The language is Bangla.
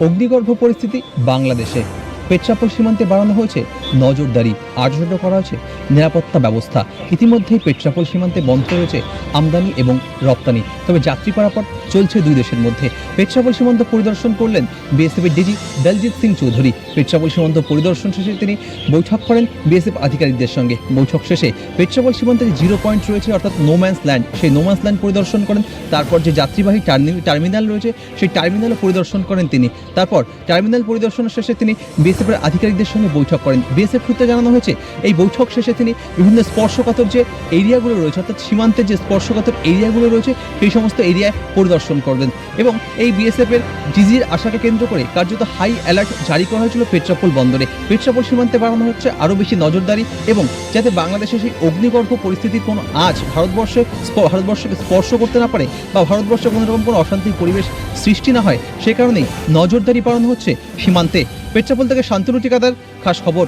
অগ্নিগর্ভ পরিস্থিতি বাংলাদেশে। পেট্রাপোল সীমান্তে বাড়ানো হয়েছে নজরদারি আটজন্য করা হয়েছে। নিরাপত্তা ব্যবস্থা। ইতিমধ্যেই পেট্রাপোল সীমান্তে বন্ধ রয়েছে আমদানি এবং রপ্তানি। তবে যাত্রী পারাপার চলছে দুই দেশের মধ্যে। পেট্রাপোল সীমান্ত পরিদর্শন করলেন বিএসএফের ডিজি দলজিৎ সিং চৌধুরী। পেট্রাপোল সীমান্ত পরিদর্শন শেষে তিনি বৈঠক করেন বিএসএফ আধিকারিকদের সঙ্গে। বৈঠক শেষে পেট্রাপোল সীমান্তে যে জিরো পয়েন্ট রয়েছে, অর্থাৎ নোম্যান্স ল্যান্ড সেই নোম্যান্স ল্যান্ড পরিদর্শন করেন। তারপর যে যাত্রীবাহী টার্মি- টার্মিনাল রয়েছে, সেই টার্মিনালও পরিদর্শন করেন তিনি। তারপর টার্মিনাল পরিদর্শন শেষে তিনি বিএসএফের আধিকারিকদের সঙ্গে বৈঠক করেন। বিএসএফ সূত্রে জানানো হয়েছে, এই বৈঠক শেষে তিনি বিভিন্ন স্পর্শকাতর যে এরিয়াগুলো রয়েছে, অর্থাৎ সীমান্তের যে স্পর্শকাতর এরিয়াগুলো রয়েছে, সেই সমস্ত এরিয়ায় পরিদর্শন করবেন। এবং এই বিএসএফ এর ডিজির আশাকে কেন্দ্র করে কার্যত হাই অ্যালার্ট জারি করা হয়েছিল পেট্রাপোল বন্দরে। পেট্রাপোল সীমান্তে বাড়ানো হচ্ছে আরও বেশি নজরদারি এবং যাতে বাংলাদেশে সেই অগ্নিগর্ভ পরিস্থিতির কোনো আজ ভারতবর্ষে ভারতবর্ষকে স্পর্শ করতে না পারে বা ভারতবর্ষে কোনো রকম কোনো অশান্তির পরিবেশ সৃষ্টি না হয়, সে কারণেই নজরদারি বাড়ানো হচ্ছে সীমান্তে। পেট্রাপোল থেকে শান্তনু ঠিকাদার খাস খবর।